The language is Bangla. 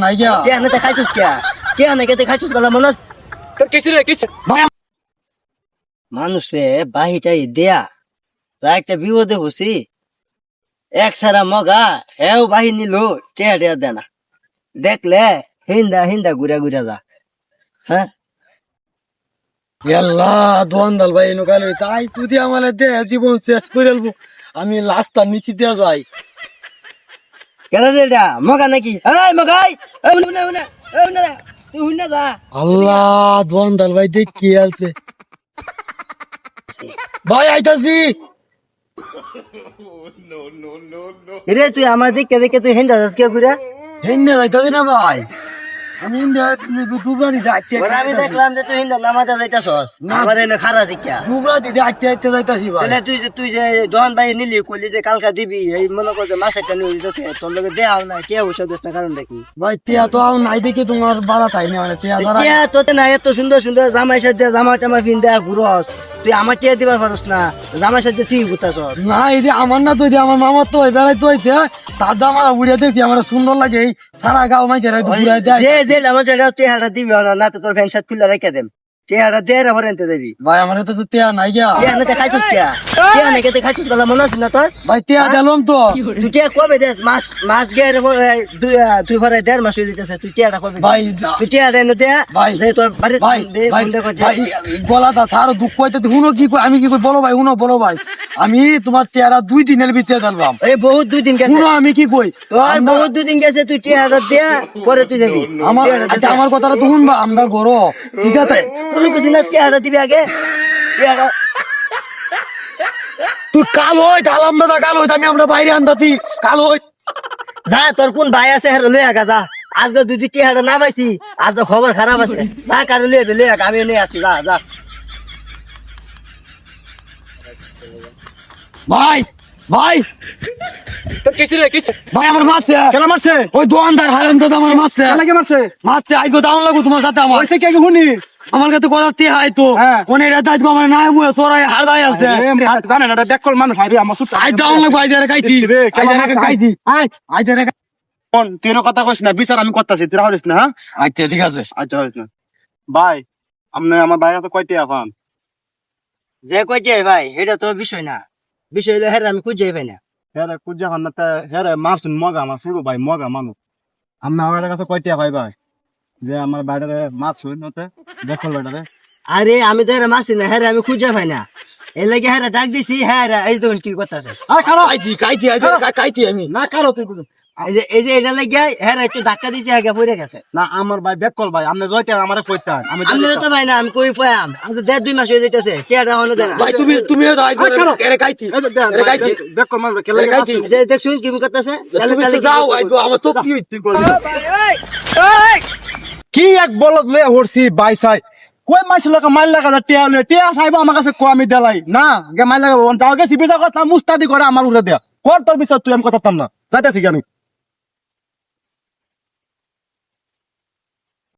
নাই গিয়া। কে আনে খাইছিস কে? কে আনে কে খাইছিস বলা তোর কিছু রে কিছু। মানুষে বাহিটাই দেয়া। তা একটা বিপদে বসি এক সারা মগা হেও বাহি নিল টেয়া টেয়া দে না দেখলে হিন্দা হিন্দা ঘুরা ঘুরা যা। হ্যাঁ? আল্লাহ দোয়ান্দাল ভাই এনো কালে তাই তুই দিয়ে আমার দে জীবন শেষ করে আমি লাস্টটা নিচে দিয়ে যাই। কেন রে এটা? মগা নাকি? এই মগাই এই উনে উনে এই উনে তুই উনে যা। আল্লাহ দোয়ান্দাল ভাই দেখ কি আলছে। ভাই আইতাছি। রে তুই আমার দিকে দেখে তুই হেন্দা যাস কে ঘুরে? হেন্দা যাইতাছি না ভাই। আমি হিন্দে যাইতে আমি দেখলাম যে তুই হিন্দা নামাজা যাইতাছস। না। আমার এনে খারা দিকা দুবরা দিদি আইতে আইতে যাইতাছি তাহলে তুই যে তুই যে ভাই নিলি কইলি যে কালকা দিবি এই মনে কর যে মাসে তোর লগে না কে ওষুধ দিস না কারণ দেখি। ভাই টিয়া তো নাই দেখে তোমার বাড়া তাই না মানে টিয়া টিয়া তোতে না এত সুন্দর সুন্দর জামাই সাজে জামা টামা পিন্দা ঘুরস। তুই আমার টিয়া দিবার পারস না? জামাই সাথে তুই ঘুরতাছ না এই আমার না তো আমার মামার তো বেড়াই তো হয়েছে তার দাম আমার উড়ে দেখছি আমার সুন্দর লাগে সারা গাও মাই দেয় ঘুরাই দেয় যে যে আমার যেটা টিয়াটা দিবি না তো তোর ফ্যান শার্ট খুলে রেখে দেম। টিয়াটা দে রে ভরে দেবি? ভাই আমার তো তো টিয়া নাই গিয়া। টিয়া না খাইছিস টিয়া? টিয়া না খেতে খাইছিস বলা মনে আছে না তোর? ভাই টিয়া দিলাম তো। তুই টিয়া কবে দেস? মাস মাস গে দুই আহ, তুই ভরে দেড় মাস হয়ে দিতেছে তুই টিয়াটা কবে ভাই তুই টিয়া রে নো ভাই, তোর বাড়ি ভাই ভাই ফোনটা করে দে। ভাই বলা তা তার দুঃখ হইতে শুনো কি কই আমি কি কই বলো ভাই শুনো বলো ভাই। আমি তোমার টিয়ারা দুই দিনের ভিতরে দিলাম এই বহুত দুই দিন গেছে। শুনো আমি কি কই? তোর বহুত দুই দিন গেছে তুই টিয়াটা দে পরে তুই যাবি। আমার আচ্ছা, আমার কথাটা তো শুনবা আমরা গরো। ঠিক আছে? তুই কিছু না টিয়াটা দিবি আগে? টিয়াটা তুই কাল হই আলাম দাদা কাল হইত আমি আমরা বাইরে আনতাছি কাল হই। যা তোর কোন ভাই আছে হের লই আগা যা। আজকে দুই টিয়াটা না পাইছি আজ খবর খারাপ আছে। যা কারও লই লই আগা আমি নিয়ে আসছি যা যা। ভাই ভাই। তোর রে ভাই আমার মারছে। কেন মারছে? ওই দোকানদার হারান দাদা আমার মারছে। লাগে মারছে? মারছে আইগো দাউন লাগো তোমার সাথে আমার। ওই থেকে শুনি আমার কাছে কথা তে হাই তো। হ্যাঁ। আমার নাই মুয়ে তোরাই হার দাই আছে। জানে না দেখ কল মানুষ হাইরে আমার সুট আই দাউন লাগো আই যারে কাইতি আই কেমন কাইতি আয় আই যারে কোন তুই কথা কইস না বিচার আমি করতেছি তুই রাহরিস না হ্যাঁ? আচ্ছা ঠিক আছে। আচ্ছা না। ভাই আপনি আমার ভাই হাতে কয়টি এখন যে কইছে ভাই এটা তো বিষয় না। বিষয় হলো হের আমি খুঁজে পাই না। হ্যাঁ রে কুজা খান না তা হ্যাঁ রে মারছুন মগা আমার শুরু ভাই মগা মানুষ আপনার আমার কাছে কয়টি ভাই ভাই। যে আমার বাইরে মারছুন ওতে দেখল বাইরে আরে আমি তো হেরে মারছি না হেরে আমি খুঁজে পাই না। এই লাগে হেরে ডাক দিছি হ্যাঁ রে, এই দেখুন কি কথা আছে আয় খারাপ। কাইতি কাইতি আই কাইতি আমি। না কারও তুই এই যে এই যে এটা লাগে হ্যাঁ একটু ধাক্কা দিছি আগে পড়ে গেছে। না আমার ভাই ব্যাক কল ভাই আপনি জয়তে আমারে কইতেন আমি আমি তো ভাই না আমি কই পাইম আমি তো দেড় দুই মাস হয়ে যাইতেছে কে এটা হলো দেনা। ভাই তুমি তুমি এরে এরে মারবে যে কি করতেছে? আমার হইছে এক বলদ লে হরছি বাই সাই। কই মাছ লাগা মাল লাগা টিয়া লে টিয়া সাইবা আমার কাছে কো আমি দেলাই। না গে মাল লাগা যাও গে যাও কথা মুস্তাদি করে আমার উড়ে দেয়া। কর তোর বিচার তুই আমি কথা তাম না। যাইতাছি কি আমি।